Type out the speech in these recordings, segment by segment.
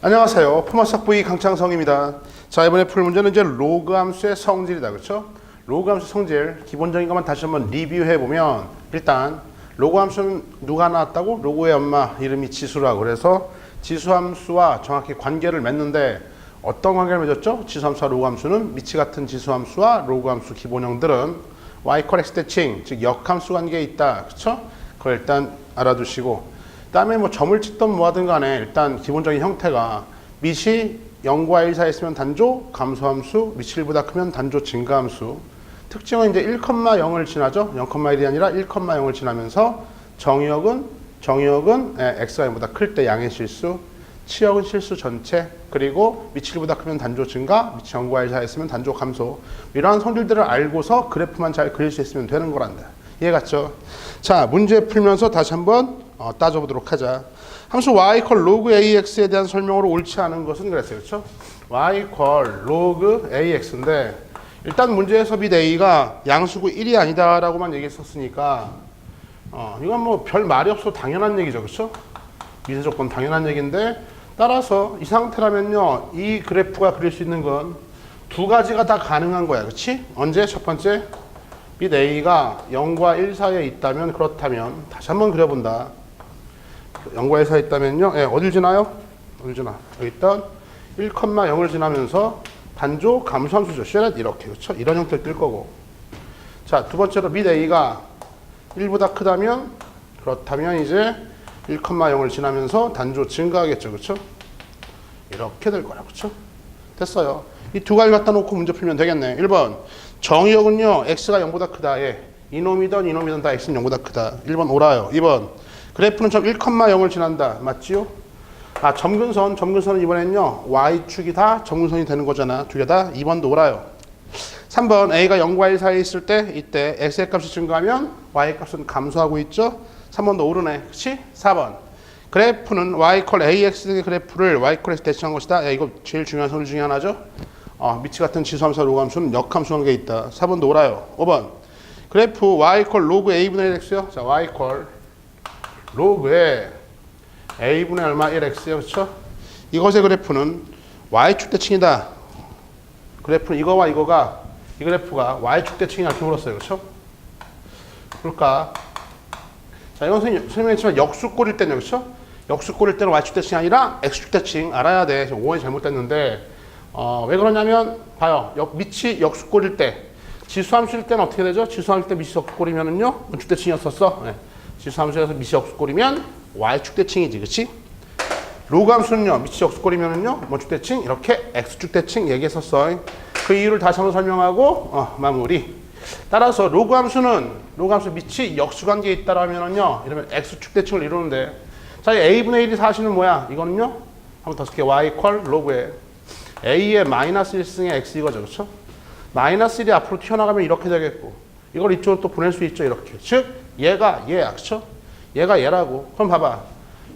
안녕하세요. 포마삭부의 강창성입니다. 자 이번에 풀 문제는 이제 로그 함수의 성질이다, 그렇죠? 로그 함수 성질 기본적인 것만 다시 한번 리뷰해 보면 일단 로그 함수는 누가 나왔다고? 로그의 엄마 이름이 지수라고 그래서 지수 함수와 정확히 관계를 맺는데 어떤 관계를 맺었죠? 지수 함수와 로그 함수는 미치 같은 지수 함수와 로그 함수 기본형들은 y 콜 x 대칭 즉 역함수 관계에 있다, 그렇죠? 그걸 일단 알아두시고 그 다음에 뭐 점을 찍던 뭐 하든 간에 일단 기본적인 형태가 밑이 0과 1 사이에 있으면 단조 감소함수, 밑이 1보다 크면 단조 증가함수. 특징은 이제 1,0을 지나죠. 0,1이 아니라 1,0을 지나면서 정의역은 정의역은 예, x가 0보다 클 때 양의 실수, 치역은 실수 전체, 그리고 밑이 1보다 크면 단조 증가, 밑이 0과 1 사이에 있으면 단조 감소. 이러한 성질들을 알고서 그래프만 잘 그릴 수 있으면 되는 거란다. 이해 갔죠? 자, 문제 풀면서 다시 한번 어, 따져보도록 하자. 함수 y 콜 로그 ax에 대한 설명으로 옳지 않은 것은 그랬어요. 그렇죠? y 콜 로그 ax인데 일단 문제에서 빗 a가 양수구 1이 아니다라고만 얘기했었으니까 어, 이건 뭐 별 말이 없어 당연한 얘기죠. 그렇죠? 미세 조건 당연한 얘기인데 따라서 이 상태라면요. 이 그래프가 그릴 수 있는 건 두 가지가 다 가능한 거야. 그렇지? 언제? 첫 번째 빗 a가 0과 1 사이에 있다면 그렇다면 다시 한번 그려본다. 0과 1 사이에 있다면요. 예, 어딜 지나요? 어딜 지나? 여기 있던 1,0을 지나면서 단조 감소함수죠. 쉐렛 이렇게 그렇죠? 이런 형태를 뜰 거고. 자, 두 번째로 빗 a가 1보다 크다면 그렇다면 이제 1,0을 지나면서 단조 증가하겠죠. 그렇죠? 이렇게 될 거라. 그렇죠? 됐어요. 이 두 가지 갖다 놓고 문제 풀면 되겠네. 1번 정의역은요. x가 0보다 크다. 예. 이놈이든 이놈이든 다 x는 0보다 크다. 1번 오라요. 2번 그래프는 점 1,0을 지난다. 맞지요? 아, 점근선, 점근선은 이번엔요. y축이 다 점근선이 되는 거잖아. 두 개 다 2번도 오라요. 3번 a가 0과 1 사이에 있을 때 이때 x의 값이 증가하면 y 값은 감소하고 있죠. 3번도 오르네. 그렇지? 4번 그래프는 y 콜 ax 그래프를 y 콜에서 대칭한 것이다. 야, 이거 제일 중요한 선물 중에 하나죠. 어, 미치 같은 지수함수와 로그함수는 역함수 관계에 있다. 4번도 오라요. 5번 그래프 y 콜 로그 a분의 1x요. 자, y 콜 로그에 a분의 얼마 1x요. 그렇죠? 이것의 그래프는 y축 대칭이다. 그래프는 이거와 이거가 이 그래프가 y축 대칭이 이렇게 물었어요. 그렇죠? 그럴까? 자, 이건 선생님 설명했지만 역수꼴일 때는 그렇죠? 역수꼴일 때는 y축 대칭이 아니라 x축 대칭 알아야 돼. 오해 잘못됐는데 어, 왜 그러냐면 봐요. 역, 밑이 역수꼴일 때 지수함수일 때는 어떻게 되죠? 지수함수일 때 밑이 역수꼴이면은요 원축 대칭이었었어. 네. 지수함수에서 밑이 역수 꼴이면 y축 대칭이지, 그렇지? 로그함수는요 밑이 역수 꼴이면은요 원축 대칭 이렇게 x축 대칭 얘기했었어. 그 이유를 다시 한번 설명하고 어, 마무리. 따라서 로그함수는 로그함수 밑이 역수관계에 있다라면은요 이러면 x축 대칭을 이루는데 자 a분의 1이 사실은 뭐야? 이거는요 한번 더 쓸게 y 퀄 로그에 a의 마이너스 1승의 x 이거죠, 그렇죠? 마이너스 1이 앞으로 튀어나가면 이렇게 되겠고 이걸 이쪽으로 또 보낼 수 있죠, 이렇게. 즉 얘가 얘야, 그렇죠? 얘가 얘라고. 그럼 봐봐.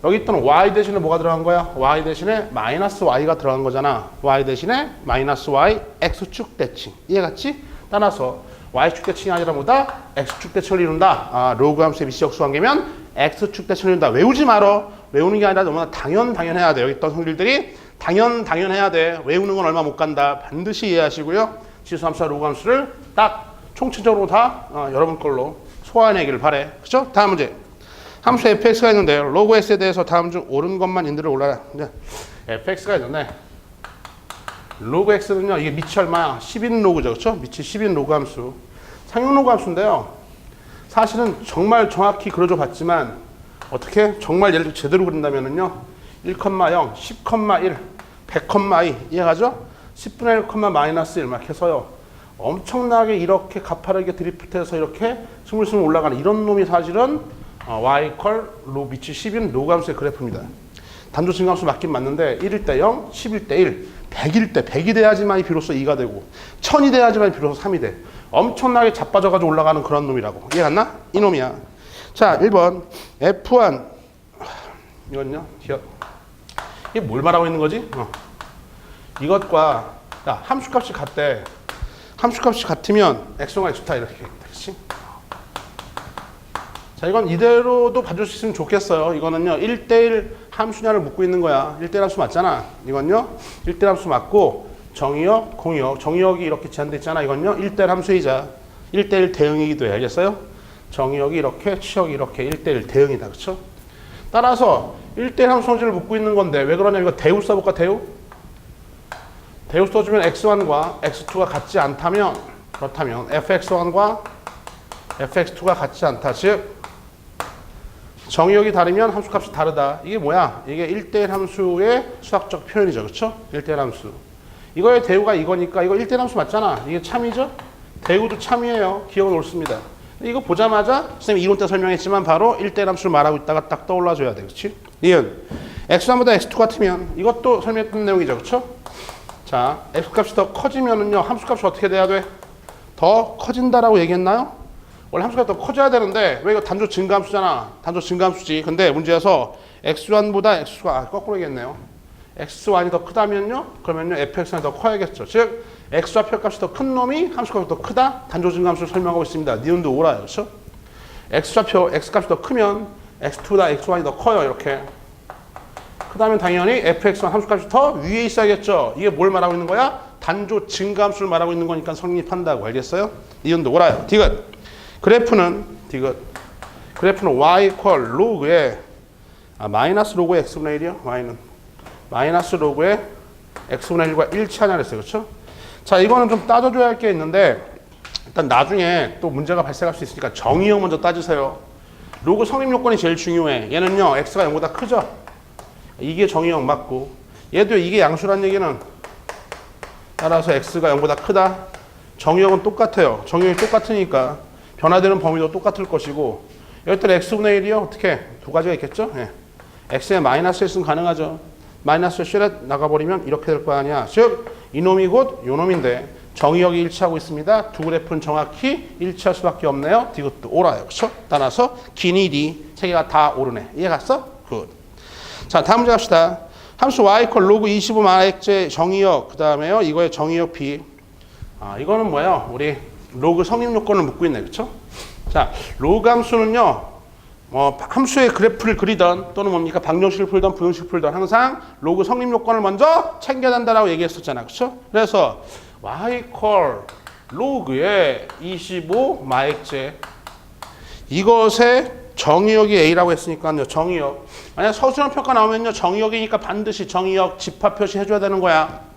여기 있던 y 대신에 뭐가 들어간 거야? y 대신에 마이너스 y가 들어간 거잖아. y 대신에 마이너스 y x축 대칭. 이해갔지? 따라서 y축 대칭이 아니라 뭐다? x축 대칭을 이룬다. 아, 로그 함수의 미시역수 관계면 x축 대칭을 이룬다. 외우지 말어. 외우는 게 아니라 너무나 당연 당연해야 돼. 여기 있던 성질들이 당연 당연해야 돼. 외우는 건 얼마 못 간다. 반드시 이해하시고요. 지수함수와 로그 함수를 딱 총체적으로 다 어, 여러분 걸로 소화해내기를 바래. 그죠? 다음 문제. 함수 fx가 있는데 로그 x에 대해서 다음 중 옳은 것만 인들을 올라라. 이제 fx가 있는데 로그 x는요. 이게 밑이 얼마야? 10인 로그죠. 그렇죠? 밑이 10인 로그 함수. 상용 로그 함수인데요. 사실은 정말 정확히 그려줘 봤지만 어떻게 정말 예를 들어 제대로 그린다면은요. 1,0, 10,1, 100,2 이해가죠? 10분의 1, 마이너스 1 막 해서요. 엄청나게 이렇게 가파르게 드리프트해서 이렇게 스물스물 올라가는 이런 놈이 사실은 어, y 컬 로, 밑이 10인 로감수의 그래프입니다. 단조 증감수 맞긴 맞는데 1일 때 0, 10일 때 1, 100일 때 100이 돼야지만이 비로소 2가 되고 1000이 돼야지만이 비로소 3이 돼. 엄청나게 자빠져가지고 올라가는 그런 놈이라고. 이해 갔나? 이 놈이야. 자, 1번 F1 이건요. 이게 뭘 말하고 있는 거지? 어. 이것과 야, 함수값이 같대. 함수값이 같으면 x가 좋다 이렇게. 그렇지? 자, 이건 이대로도 봐줄 수 있으면 좋겠어요. 이거는요, 1대1 함수냐를 묻고 있는 거야. 1대1 함수 맞잖아. 이건요, 1대1 함수 맞고, 정의역, 공역. 정의역이 이렇게 제한돼 있잖아. 이건요, 1대1 함수이자 1대1 대응이기도 해. 알겠어요? 정의역이 이렇게, 치역이 이렇게 1대1 대응이다. 그쵸? 따라서 1대1 함수 성질을 묻고 있는 건데, 왜 그러냐면 이거 대우 써볼까, 대우? 대우 써주면 x1과 x2가 같지 않다면, 그렇다면 fx1과 fx2가 같지 않다. 즉, 정의역이 다르면 함수값이 다르다. 이게 뭐야? 이게 1대1 함수의 수학적 표현이죠. 그렇죠? 1대1 함수. 이거의 대우가 이거니까 이거 1대1 함수 맞잖아. 이게 참이죠? 대우도 참이에요. 기억은 옳습니다. 이거 보자마자 선생님이 이론 때 설명했지만 바로 1대1 함수를 말하고 있다가 딱 떠올라 줘야 돼. 그렇지? 이은 x1보다 x2 같으면 이것도 설명했던 내용이죠. 그렇죠? 자, x값이 더 커지면은요. 함수값이 어떻게 돼야 돼? 더 커진다라고 얘기했나요? 원래 함수가 더 커져야 되는데 왜 이거 단조 증가함수잖아. 단조 증가함수지. 근데 문제에서 x1보다 x2가 아, 거꾸로 얘기했네요. x1이 더 크다면요. 그러면요 fx는 더 커야겠죠. 즉 x와 표값이 더 큰 놈이 함수값이 더 크다. 단조 증가함수를 설명하고 있습니다. 니은도 오라요. 그렇죠? x와 표 x값이 더 크면 x2보다 x1이 더 커요. 이렇게. 크다면 당연히 fx1 함수값이 더 위에 있어야겠죠. 이게 뭘 말하고 있는 거야? 단조 증가함수를 말하고 있는 거니까 성립한다고 알겠어요? 니은도 오라요. 디귿. 그래프는 디귿 그래프는 y 이퀄 로그에 아, 마이너스 로그의 x분의 1이요? y는 마이너스 로그의 x분의 1과 일치하냐 그랬어요. 그렇죠? 자, 이거는 좀 따져줘야 할 게 있는데 일단 나중에 또 문제가 발생할 수 있으니까 정의형 먼저 따지세요. 로그 성립 요건이 제일 중요해. 얘는요, x가 0보다 크죠? 이게 정의형 맞고 얘도 이게 양수란 얘기는 따라서 x가 0보다 크다. 정의형은 똑같아요. 정의형이 똑같으니까 변화되는 범위도 똑같을 것이고 여기들 x분의 1이요. 어떻게? 두 가지가 있겠죠? 예. x에 마이너스 1승 가능하죠. 마이너스 1에 나가버리면 이렇게 될 거 아니야. 즉 이놈이 곧 요놈인데 정의역이 일치하고 있습니다. 두 그래프는 정확히 일치할 수밖에 없네요. 이것도 옳아요. 그렇죠? 따라서 길이 세 개가 다 오르네. 이해 갔어? 굿. 자 다음 문제 갑시다. 함수 y 콜 로그 25 마엑제 정의역 그 다음에요. 이거의 정의역 b. 아 이거는 뭐예요? 우리 로그 성립 요건을 묻고 있네. 그렇죠? 자, 로그 함수는요. 뭐 함수의 그래프를 그리던 또는 뭡니까? 방정식을 풀던 부정식을 풀던 항상 로그 성립 요건을 먼저 챙겨야 된다라고 얘기했었잖아. 그렇죠? 그래서 y 콜 로그의 25 마엑제 이것의 정의역이 A라고 했으니까요. 정의역. 만약 서술형 평가 나오면요. 정의역이니까 반드시 정의역 집합 표시해줘야 되는 거야.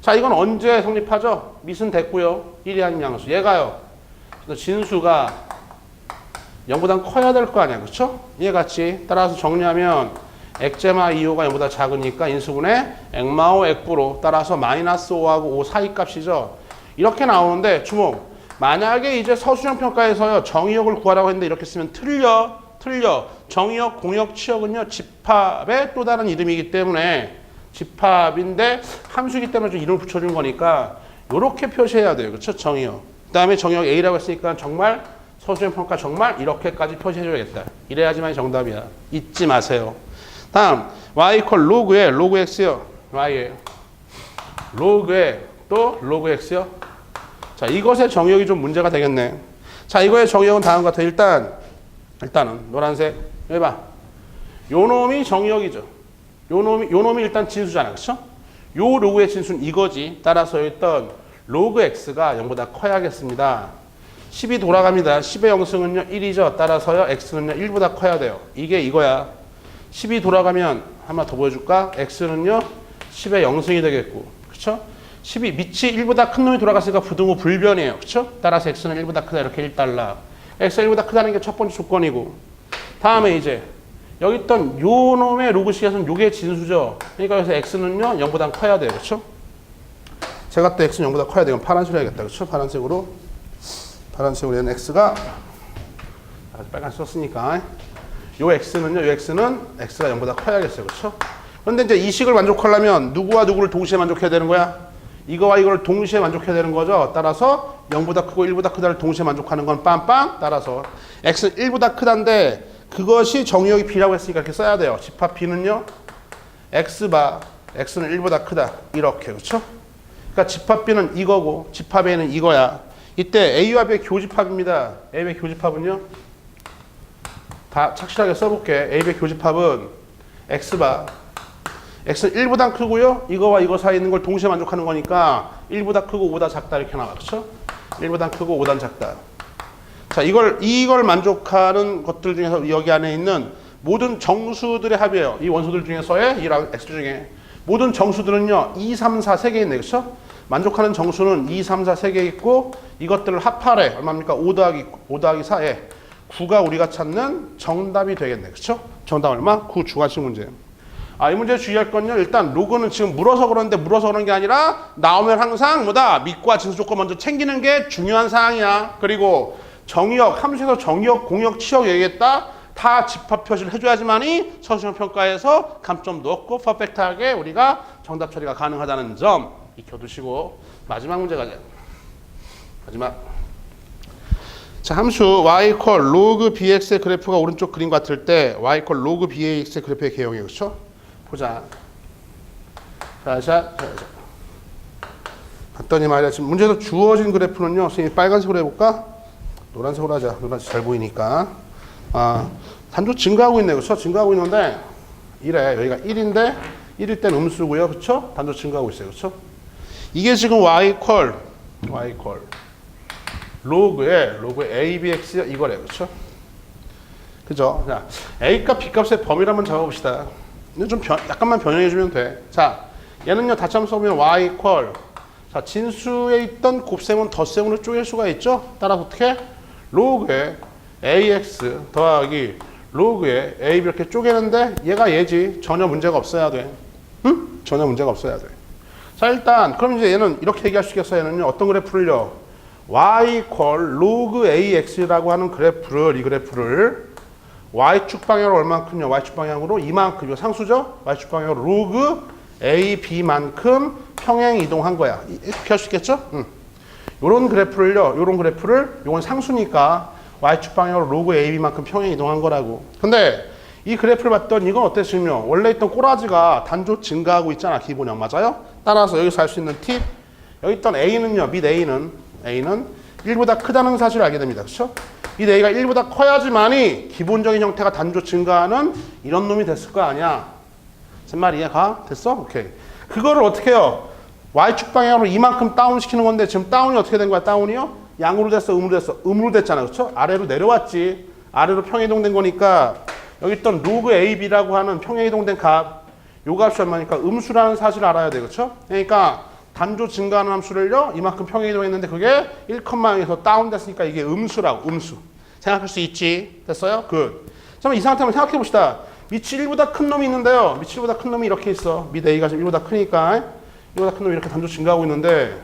자, 이건 언제 성립하죠? 미은 됐고요. 1이 아닌 양수. 얘가요. 진수가 0보다 커야 될 거 아니야. 그렇죠? 얘 같이 따라서 정리하면 엑제마 2호가 0보다 작으니까 인수분의 엑마오 엑부로 따라서 마이너스 5하고 5 사이 값이죠. 이렇게 나오는데 주목. 만약에 이제 서술형 평가에서요. 정의역을 구하라고 했는데 이렇게 쓰면 틀려. 틀려. 정의역, 공역, 치역은요. 집합의 또 다른 이름이기 때문에 집합인데 함수이기 때문에 좀 이름을 붙여준 거니까 이렇게 표시해야 돼요. 그렇죠? 정의역. 그 다음에 정의역 A라고 했으니까 정말 서술형 평가 정말 이렇게까지 표시해줘야겠다. 이래야지만 정답이야. 잊지 마세요. 다음 y 이퀄 로그에 로그 x요. y에 로그에 또 로그 x요. 자 이것의 정의역이 좀 문제가 되겠네. 자 이거의 정의역은 다음과 같아. 일단 일단은 노란색 여기 봐. 요 놈이 정의역이죠. 요 놈이 요 놈이 일단 진수잖아. 그렇죠? 요 로그의 진수는 이거지. 따라서 일단 로그 x가 0보다 커야겠습니다. 10이 돌아갑니다. 10의 영승은요 1이죠. 따라서요 x는요 1보다 커야 돼요. 이게 이거야. 10이 돌아가면 한번 더 보여줄까? x는요 10의 영승이 되겠고, 그렇죠? 10이 밑이 1보다 큰 놈이 돌아갔으니까 부등호 불변이에요, 그렇죠? 따라서 x는 1보다 크다 이렇게 1달러. x가 1보다 크다는 게 첫 번째 조건이고, 다음에 이제 여기 있던 요 놈의 로그식에서는 요게 진수죠. 그러니까 여기서 x는요 0보다 커야 돼요, 그렇죠? 제가 또 x는 0보다 커야. 그럼 파란색으로 해야겠다, 그렇죠? 파란색으로. 파란색으로 얘는 x가 아, 빨간 썼으니까 요 x는요, 요 x는 x가 0보다 커야겠어요, 그렇죠? 그런데 이제 이 식을 만족하려면 누구와 누구를 동시에 만족해야 되는 거야? 이거와 이걸 동시에 만족해야 되는 거죠. 따라서 0보다 크고 1보다 크다를 동시에 만족하는 건 빰빰. 따라서 x는 1보다 크다인데 그것이 정의역이 b라고 했으니까 이렇게 써야 돼요. 집합 b는요, x바 x는 1보다 크다 이렇게 그렇죠? 그러니까 집합 b는 이거고 집합 a는 이거야. 이때 a와 b의 교집합입니다. a의 교집합은요. 다 착실하게 써볼게. A의 교집합은 X바. X는 1보다 크고요. 이거와 이거 사이에 있는 걸 동시에 만족하는 거니까 1보다 크고 5보다 작다 이렇게 나와. 그렇죠? 1보다 크고 5보다 작다. 자, 이걸 이걸 만족하는 것들 중에서 여기 안에 있는 모든 정수들의 합이에요. 이 원소들 중에서의 이랑 X 중에 모든 정수들은요. 2, 3, 4세개 있네. 그렇죠? 만족하는 정수는 2, 3, 4세개 있고 이것들을 합하래. 얼마입니까? 5 더하기 5 더하기 4에 9가 우리가 찾는 정답이 되겠네. 그렇죠? 정답 얼마? 9 주관식 문제. 아, 이 문제 주의할 건요. 일단 로그는 지금 물어서 그러는데 물어서 그런 게 아니라 나오면 항상 뭐다? 밑과 진수 조건 먼저 챙기는 게 중요한 사항이야. 그리고 정의역, 함수에서 정의역, 공역, 치역 얘기했다. 다 집합 표시를 해줘야지만이 서술형 평가에서 감점도 없고 퍼펙트하게 우리가 정답 처리가 가능하다는 점 익혀두시고 마지막 문제 가자. 마지막. 자, 함수 y 콜 로그 bx의 그래프가 오른쪽 그림 같을 때 y 콜 로그 bx의 그래프의 개형이에요. 그렇죠? 보자. 자, 자, 자, 자. 봤더니 말이야. 지금 문제에서 주어진 그래프는요. 선생님 빨간색으로 해볼까? 노란색으로 하자. 노란색 잘 보이니까. 아, 단조 증가하고 있네. 그렇죠? 증가하고 있는데 이래. 여기가 1인데 1일 땐 음수고요. 그렇죠? 단조 증가하고 있어요. 그렇죠? 이게 지금 y 콜 y 콜 로그에 로그 abx 이거래. 그렇죠? 그죠? 자, a 값 b 값의 범위를 한번 잡아 봅시다. 좀 변, 약간만 변형해 주면 돼. 자, 얘는요. 다시 한번 써보면 y 콜 자, 진수에 있던 곱셈은 덧셈으로 쪼갤 수가 있죠? 따라서 어떻게? 로그에 ax 더하기 로그에 ab 이렇게 쪼개는데 얘가 얘지. 전혀 문제가 없어야 돼. 응? 전혀 문제가 없어야 돼. 자, 일단 그럼 이제 얘는 이렇게 얘기할 수 있겠어. 얘는요. 어떤 그래프를요? y 콜 로그 ax라고 하는 그래프를 이 그래프를 y축 방향으로 얼마큼요? y축 방향으로 이만큼요. 상수죠? y축 방향으로 로그 a b만큼 평행 이동한 거야. 이- 이렇게 할 수 있겠죠? 응. 요런 그래프를요. 요런 그래프를 요건 상수니까 y축 방향으로 로그 ab만큼 평행 이동한 거라고. 근데 이 그래프를 봤더니 이건 어땠으면 원래 있던 꼬라지가 단조 증가하고 있잖아. 기본형 맞아요? 따라서 여기서 할수 있는 팁. 여기 있던 a는요. 밑 a는 a는 1보다 크다는 사실을 알게 됩니다. 그렇죠? 이 a가 1보다 커야지만이 기본적인 형태가 단조 증가하는 이런 놈이 됐을 거 아니야. 제 말 이 해가? 됐어? 오케이. 그거를 어떻게 해요? Y축 방향으로 이만큼 다운 시키는 건데 지금 다운이 어떻게 된 거야? 다운이요? 양으로 됐어? 음으로 됐어? 음으로 됐잖아. 그렇죠? 아래로 내려왔지. 아래로 평행이동된 거니까 여기 있던 로그 AB라고 하는 평행이동된 값, 요 값이 얼마니까 음수라는 사실을 알아야 돼. 그렇죠? 그러니까 단조 증가하는 함수를요. 이만큼 평행이동했는데 그게 1,0에서 다운됐으니까 이게 음수라고. 음수. 생각할 수 있지. 됐어요? 굿. 잠깐만 이 상태 한번 생각해 봅시다. 밑이 1보다 큰 놈이 있는데요. 밑이 1보다 큰 놈이 이렇게 있어. 밑 A가 지금 1보다 크니까 1보다 큰 놈이 이렇게 단조 증가하고 있는데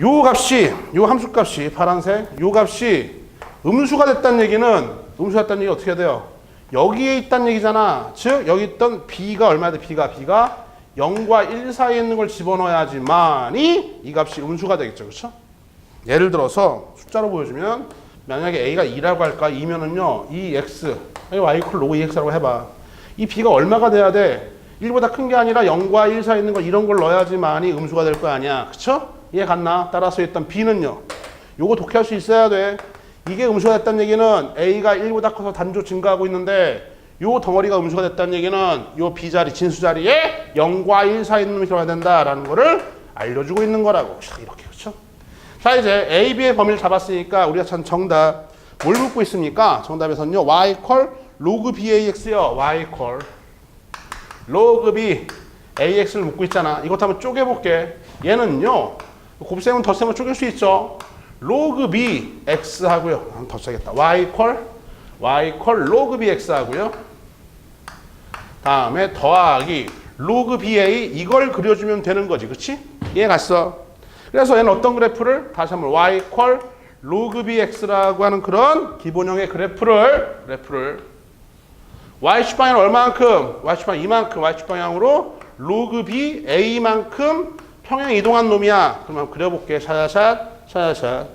요 값이 요 함수 값이 파란색 요 값이 음수가 됐다는 얘기는 음수가 됐다는 얘기 어떻게 해야 돼요? 여기에 있다는 얘기잖아. 즉 여기 있던 B가 얼마야 돼? B가 B가 0과 1 사이에 있는 걸 집어넣어야지만이 이 값이 음수가 되겠죠. 그렇죠? 예를 들어서 숫자로 보여주면 만약에 a가 2라고 할까? 2면은요. 이 x, y 이퀄 로그 2x라고 해봐. 이 b가 얼마가 돼야 돼? 1보다 큰 게 아니라 0과 1 사이에 있는 거 이런 걸 넣어야지만이 음수가 될 거 아니야. 그쵸? 이해 갔나? 따라서 일단 b는요. 요거 독해할 수 있어야 돼. 이게 음수가 됐다는 얘기는 a가 1보다 커서 단조 증가하고 있는데 요 덩어리가 음수가 됐다는 얘기는 요 b 자리, 진수 자리에 0과 1 사이에 있는 들어가야 된다라는 거를 알려주고 있는 거라고. 자, 이렇게 그렇죠? 자 이제 A, B의 범위를 잡았으니까 우리가 찾은 정답 뭘 묻고 있습니까? 정답에서는요 y 콜 로그 BAX요 y 콜 로그 B AX를 묻고 있잖아. 이것도 한번 쪼개볼게. 얘는요 곱셈은 덧셈은 쪼갤 수 있죠? 로그 B X 하고요. 더 써야겠다. Y 콜 y 콜 로그 B X 하고요. 다음에 더하기 로그 BA 이걸 그려주면 되는 거지. 그치? 이해 갔어? 그래서 얘는 어떤 그래프를? 다시 한번 y 콜 로그 bx라고 하는 그런 기본형의 그래프를 그래프를 y축 방향 얼마만큼 y축 방향 이만큼 y축 방향으로 로그 b a만큼 평행 이동한 놈이야. 한번 그려볼게. 샤샤샷 샤샤샷.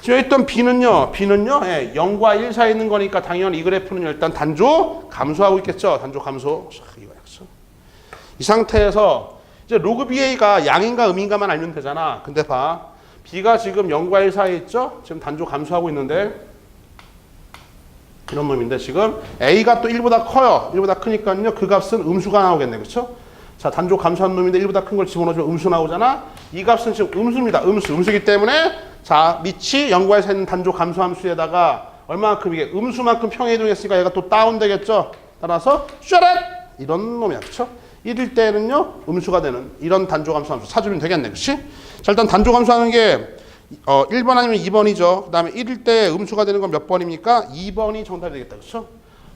지금 있던 b는요. b는요. 예, 0과 1 사이에 있는 거니까 당연히 이 그래프는 일단 단조 감소하고 있겠죠. 단조 감소. 이 상태에서 이제 로그 BA가 양인가 음인가만 알면 되잖아. 근데 봐. B가 지금 0과 1 사이에 있죠? 지금 단조 감소하고 있는데 이런 놈인데 지금 A가 또 1보다 커요. 1보다 크니까요. 그 값은 음수가 나오겠네. 그렇죠? 자, 단조 감소한 놈인데 1보다 큰 걸 집어넣으면 음수 나오잖아. 이 값은 지금 음수입니다. 음수. 음수이기 때문에 자, 밑이 연구에서 있는 단조 감소함수에다가 얼마만큼 이게 음수만큼 평행이동했으니까 얘가 또 다운되겠죠. 따라서 슈렛 이런 놈이야. 그렇죠? 1일 때는요. 음수가 되는 이런 단조 감소함수 찾으면 되겠네. 그렇지? 자, 일단 단조 감소하는 게 어, 1번 아니면 2번이죠. 그 다음에 1일 때 음수가 되는 건 몇 번입니까? 2번이 정답이 되겠다. 그렇죠?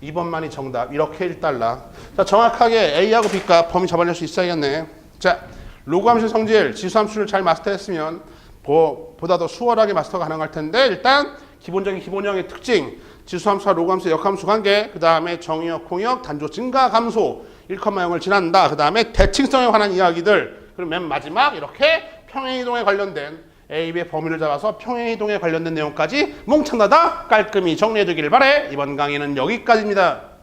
2번만이 정답. 이렇게 1달러. 자, 정확하게 A하고 B값 범위 잡아낼 수 있어야겠네. 자, 로그함수 성질, 지수함수를 잘 마스터했으면 보, 보다 더 수월하게 마스터가 가능할 텐데 일단 기본적인 기본형의 특징, 지수함수와 로그함수의 역함수 관계, 그 다음에 정의역, 공역, 단조 증가, 감소, 1,0을 지난다. 그 다음에 대칭성에 관한 이야기들. 그리고 맨 마지막 이렇게 평행이동에 관련된 A, B의 범위를 잡아서 평행이동에 관련된 내용까지 몽창 나다 깔끔히 정리해 두길 바래. 이번 강의는 여기까지입니다.